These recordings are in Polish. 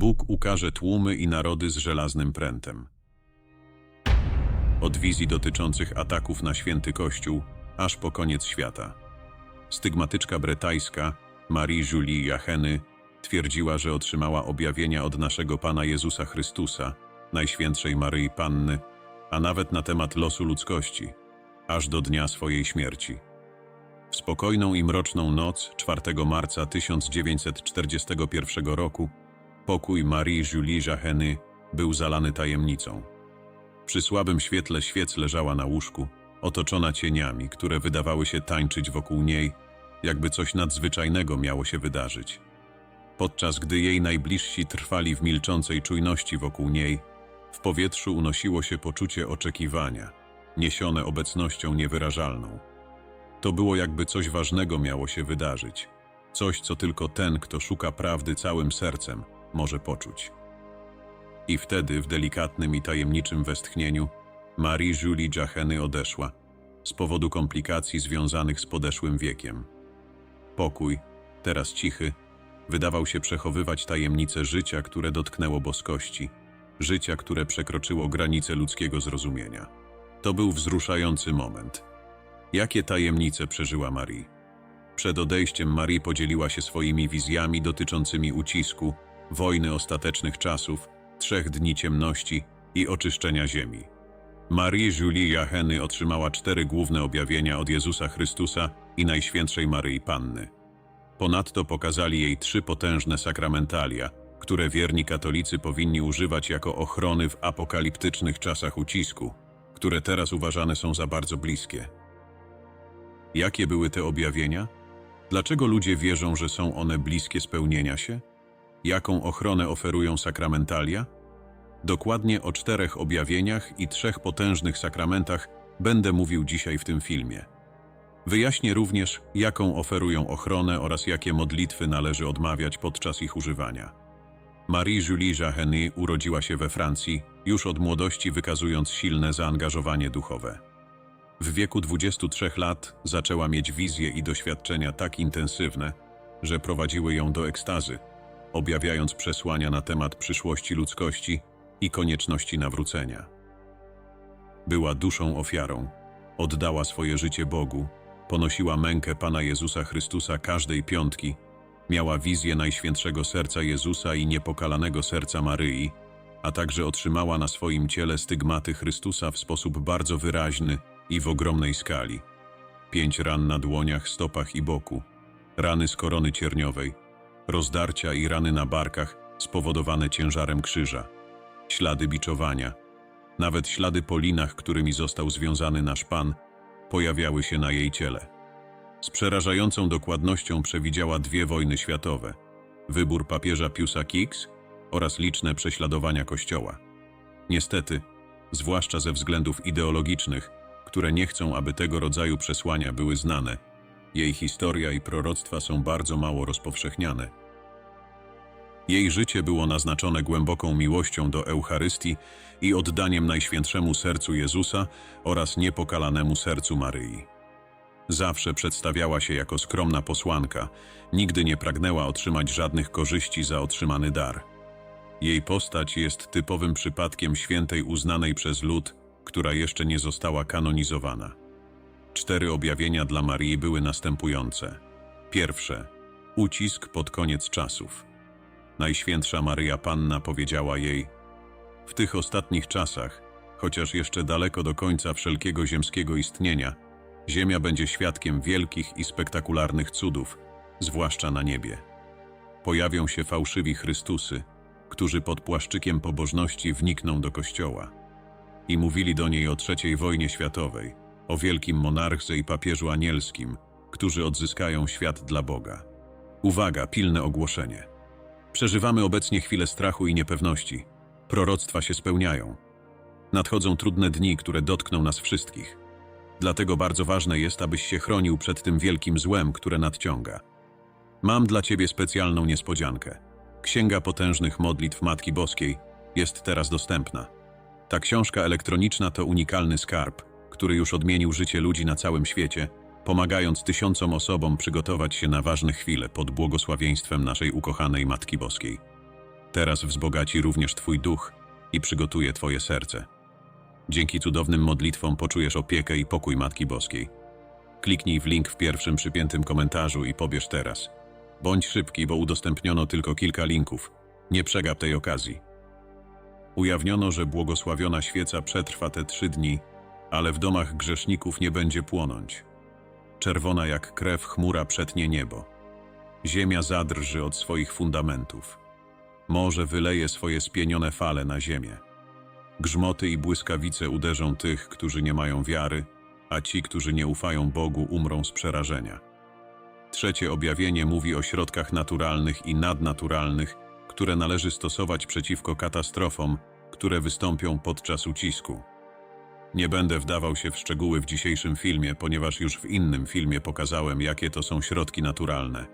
Bóg ukaże tłumy i narody z żelaznym prętem. Od wizji dotyczących ataków na święty Kościół, aż po koniec świata. Stygmatyczka bretańska Marie Julie Jacheny twierdziła, że otrzymała objawienia od naszego Pana Jezusa Chrystusa, Najświętszej Maryi Panny, a nawet na temat losu ludzkości, aż do dnia swojej śmierci. W spokojną i mroczną noc 4 marca 1941 roku pokój Marie Julie Jacheny był zalany tajemnicą. Przy słabym świetle świec leżała na łóżku, otoczona cieniami, które wydawały się tańczyć wokół niej, jakby coś nadzwyczajnego miało się wydarzyć. Podczas gdy jej najbliżsi trwali w milczącej czujności wokół niej, w powietrzu unosiło się poczucie oczekiwania, niesione obecnością niewyrażalną. To było jakby coś ważnego miało się wydarzyć, coś, co tylko ten, kto szuka prawdy całym sercem, może poczuć. I wtedy, w delikatnym i tajemniczym westchnieniu, Marie Julie Jacheny odeszła, z powodu komplikacji związanych z podeszłym wiekiem. Pokój, teraz cichy, wydawał się przechowywać tajemnice życia, które dotknęło boskości, życia, które przekroczyło granice ludzkiego zrozumienia. To był wzruszający moment. Jakie tajemnice przeżyła Marie? Przed odejściem Marie podzieliła się swoimi wizjami dotyczącymi ucisku, wojny ostatecznych czasów, trzech dni ciemności i oczyszczenia ziemi. Marie Julie Jacheny otrzymała cztery główne objawienia od Jezusa Chrystusa i Najświętszej Maryi Panny. Ponadto pokazali jej trzy potężne sakramentalia, które wierni katolicy powinni używać jako ochrony w apokaliptycznych czasach ucisku, które teraz uważane są za bardzo bliskie. Jakie były te objawienia? Dlaczego ludzie wierzą, że są one bliskie spełnienia się? Jaką ochronę oferują sakramentalia? Dokładnie o czterech objawieniach i trzech potężnych sakramentach będę mówił dzisiaj w tym filmie. Wyjaśnię również, jaką oferują ochronę oraz jakie modlitwy należy odmawiać podczas ich używania. Marie-Julie Jacheny urodziła się we Francji, już od młodości wykazując silne zaangażowanie duchowe. W wieku 23 lat zaczęła mieć wizje i doświadczenia tak intensywne, że prowadziły ją do ekstazy, objawiając przesłania na temat przyszłości ludzkości i konieczności nawrócenia. Była duszą ofiarą, oddała swoje życie Bogu, ponosiła mękę Pana Jezusa Chrystusa każdej piątki, miała wizję Najświętszego Serca Jezusa i niepokalanego Serca Maryi, a także otrzymała na swoim ciele stygmaty Chrystusa w sposób bardzo wyraźny i w ogromnej skali. Pięć ran na dłoniach, stopach i boku, rany z korony cierniowej, rozdarcia i rany na barkach spowodowane ciężarem krzyża, ślady biczowania, nawet ślady po linach, którymi został związany nasz Pan, pojawiały się na jej ciele. Z przerażającą dokładnością przewidziała dwie wojny światowe, wybór papieża Piusa Kix oraz liczne prześladowania Kościoła. Niestety, zwłaszcza ze względów ideologicznych, które nie chcą, aby tego rodzaju przesłania były znane, jej historia i proroctwa są bardzo mało rozpowszechniane. Jej życie było naznaczone głęboką miłością do Eucharystii i oddaniem Najświętszemu Sercu Jezusa oraz niepokalanemu Sercu Maryi. Zawsze przedstawiała się jako skromna posłanka, nigdy nie pragnęła otrzymać żadnych korzyści za otrzymany dar. Jej postać jest typowym przypadkiem świętej uznanej przez lud, która jeszcze nie została kanonizowana. Cztery objawienia dla Marii były następujące. Pierwsze. Ucisk pod koniec czasów. Najświętsza Maryja Panna powiedziała jej: W tych ostatnich czasach, chociaż jeszcze daleko do końca wszelkiego ziemskiego istnienia, Ziemia będzie świadkiem wielkich i spektakularnych cudów, zwłaszcza na niebie. Pojawią się fałszywi Chrystusy, którzy pod płaszczykiem pobożności wnikną do kościoła. I mówili do niej o trzeciej wojnie światowej, o wielkim monarchze i papieżu anielskim, którzy odzyskają świat dla Boga. Uwaga, pilne ogłoszenie. Przeżywamy obecnie chwilę strachu i niepewności. Proroctwa się spełniają. Nadchodzą trudne dni, które dotkną nas wszystkich. Dlatego bardzo ważne jest, abyś się chronił przed tym wielkim złem, które nadciąga. Mam dla ciebie specjalną niespodziankę. Księga Potężnych Modlitw Matki Boskiej jest teraz dostępna. Ta książka elektroniczna to unikalny skarb, który już odmienił życie ludzi na całym świecie, pomagając tysiącom osobom przygotować się na ważne chwile pod błogosławieństwem naszej ukochanej Matki Boskiej. teraz wzbogaci również Twój duch i przygotuje Twoje serce. Dzięki cudownym modlitwom poczujesz opiekę i pokój Matki Boskiej. Kliknij w link w pierwszym przypiętym komentarzu i pobierz teraz. Bądź szybki, bo udostępniono tylko kilka linków. Nie przegap tej okazji. Ujawniono, że błogosławiona świeca przetrwa te trzy dni, ale w domach grzeszników nie będzie płonąć. Czerwona jak krew chmura przetnie niebo. Ziemia zadrży od swoich fundamentów. Morze wyleje swoje spienione fale na ziemię. Grzmoty i błyskawice uderzą tych, którzy nie mają wiary, a ci, którzy nie ufają Bogu, umrą z przerażenia. Trzecie objawienie mówi o środkach naturalnych i nadnaturalnych, które należy stosować przeciwko katastrofom, które wystąpią podczas ucisku. Nie będę wdawał się w szczegóły w dzisiejszym filmie, ponieważ już w innym filmie pokazałem, jakie to są środki naturalne.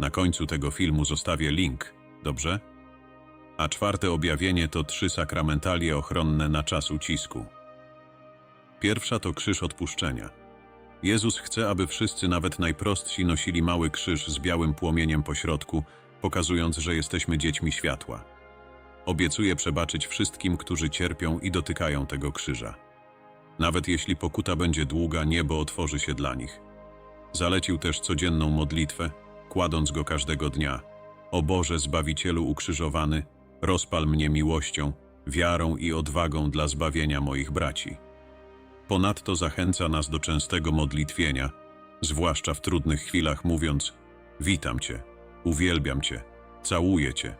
Na końcu tego filmu zostawię link, dobrze? A czwarte objawienie to trzy sakramentalie ochronne na czas ucisku. Pierwsza to krzyż odpuszczenia. Jezus chce, aby wszyscy, nawet najprostsi, nosili mały krzyż z białym płomieniem po środku, pokazując, że jesteśmy dziećmi światła. Obiecuje przebaczyć wszystkim, którzy cierpią i dotykają tego krzyża. Nawet jeśli pokuta będzie długa, niebo otworzy się dla nich. Zalecił też codzienną modlitwę, kładąc go każdego dnia. O Boże, Zbawicielu ukrzyżowany, rozpal mnie miłością, wiarą i odwagą dla zbawienia moich braci. Ponadto zachęca nas do częstego modlitwienia, zwłaszcza w trudnych chwilach, mówiąc: Witam Cię, uwielbiam Cię, całuję Cię.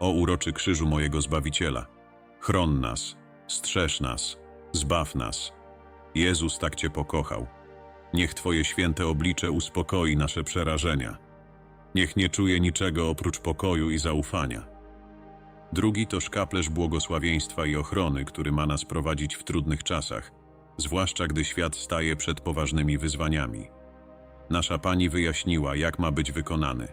O uroczy krzyżu mojego Zbawiciela, chron nas, strzeż nas, zbaw nas. Jezus tak Cię pokochał. Niech Twoje święte oblicze uspokoi nasze przerażenia. Niech nie czuje niczego oprócz pokoju i zaufania. Drugi to szkaplerz błogosławieństwa i ochrony, który ma nas prowadzić w trudnych czasach, zwłaszcza gdy świat staje przed poważnymi wyzwaniami. Nasza Pani wyjaśniła, jak ma być wykonany.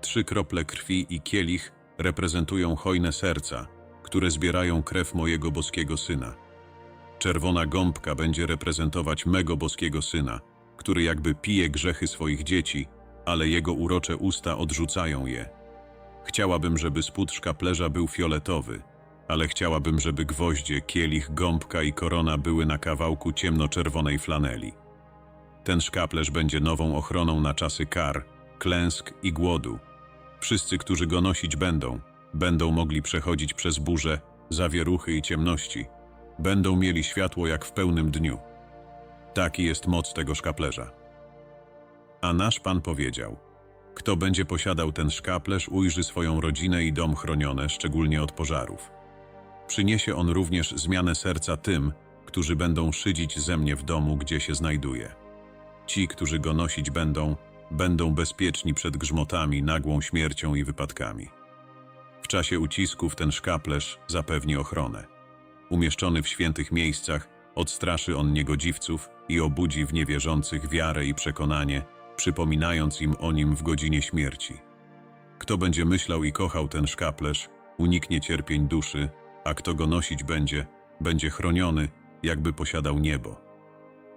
Trzy krople krwi i kielich reprezentują hojne serca, które zbierają krew mojego boskiego Syna. Czerwona gąbka będzie reprezentować mego boskiego Syna, który jakby pije grzechy swoich dzieci, ale jego urocze usta odrzucają je. Chciałabym, żeby spód szkaplerza był fioletowy, ale chciałabym, żeby gwoździe, kielich, gąbka i korona były na kawałku ciemnoczerwonej flaneli. Ten szkaplerz będzie nową ochroną na czasy kar, klęsk i głodu. Wszyscy, którzy go nosić będą, będą mogli przechodzić przez burze, zawieruchy i ciemności. Będą mieli światło jak w pełnym dniu. Taki jest moc tego szkaplerza. A nasz Pan powiedział: Kto będzie posiadał ten szkaplerz, ujrzy swoją rodzinę i dom chronione, szczególnie od pożarów. Przyniesie on również zmianę serca tym, którzy będą szydzić ze mnie w domu, gdzie się znajduję. Ci, którzy go nosić będą, będą bezpieczni przed grzmotami, nagłą śmiercią i wypadkami. W czasie ucisków ten szkaplerz zapewni ochronę. Umieszczony w świętych miejscach, odstraszy on niegodziwców i obudzi w niewierzących wiarę i przekonanie, przypominając im o nim w godzinie śmierci. Kto będzie myślał i kochał ten szkaplerz, uniknie cierpień duszy, a kto go nosić będzie, będzie chroniony, jakby posiadał niebo.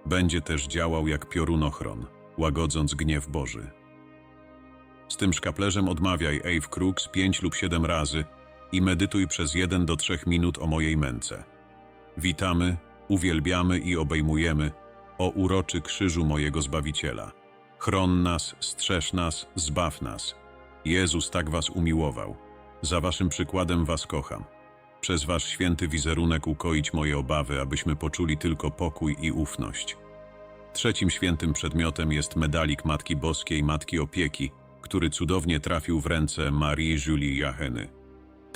Będzie też działał jak piorunochron, łagodząc gniew Boży. Z tym szkaplerzem odmawiaj Ave Crux pięć lub siedem razy i medytuj przez jeden do trzech minut o mojej męce. Witamy, uwielbiamy i obejmujemy, o uroczy krzyżu mojego Zbawiciela. Chron nas, strzeż nas, zbaw nas. Jezus tak was umiłował. Za waszym przykładem was kocham. Przez wasz święty wizerunek ukoić moje obawy, abyśmy poczuli tylko pokój i ufność. Trzecim świętym przedmiotem jest medalik Matki Boskiej, Matki Opieki, który cudownie trafił w ręce Marii Julie Jacheny.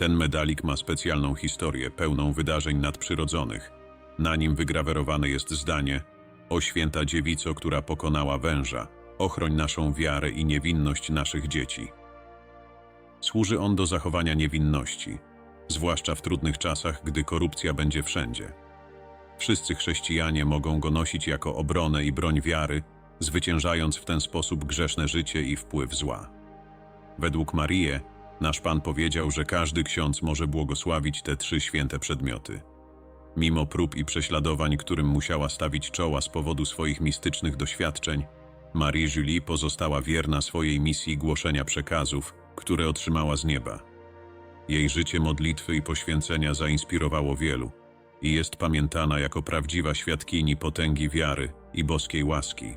Ten medalik ma specjalną historię, pełną wydarzeń nadprzyrodzonych. Na nim wygrawerowane jest zdanie O święta dziewico, która pokonała węża, ochroń naszą wiarę i niewinność naszych dzieci. Służy on do zachowania niewinności, zwłaszcza w trudnych czasach, gdy korupcja będzie wszędzie. Wszyscy chrześcijanie mogą go nosić jako obronę i broń wiary, zwyciężając w ten sposób grzeszne życie i wpływ zła. Według Marię, nasz Pan powiedział, że każdy ksiądz może błogosławić te trzy święte przedmioty. Mimo prób i prześladowań, którym musiała stawić czoła z powodu swoich mistycznych doświadczeń, Marie Julie pozostała wierna swojej misji głoszenia przekazów, które otrzymała z nieba. Jej życie modlitwy i poświęcenia zainspirowało wielu i jest pamiętana jako prawdziwa świadkini potęgi wiary i boskiej łaski.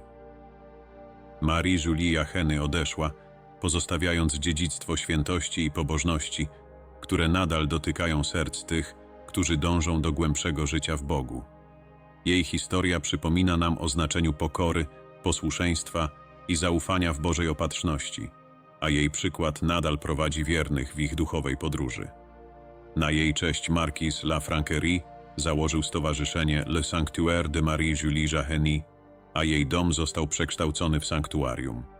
Marie Julie Jacheny odeszła, pozostawiając dziedzictwo świętości i pobożności, które nadal dotykają serc tych, którzy dążą do głębszego życia w Bogu. Jej historia przypomina nam o znaczeniu pokory, posłuszeństwa i zaufania w Bożej opatrzności, a jej przykład nadal prowadzi wiernych w ich duchowej podróży. Na jej cześć Marquis La Franquerie założył stowarzyszenie Le Sanctuaire de Marie Julie Jaheny, a jej dom został przekształcony w sanktuarium.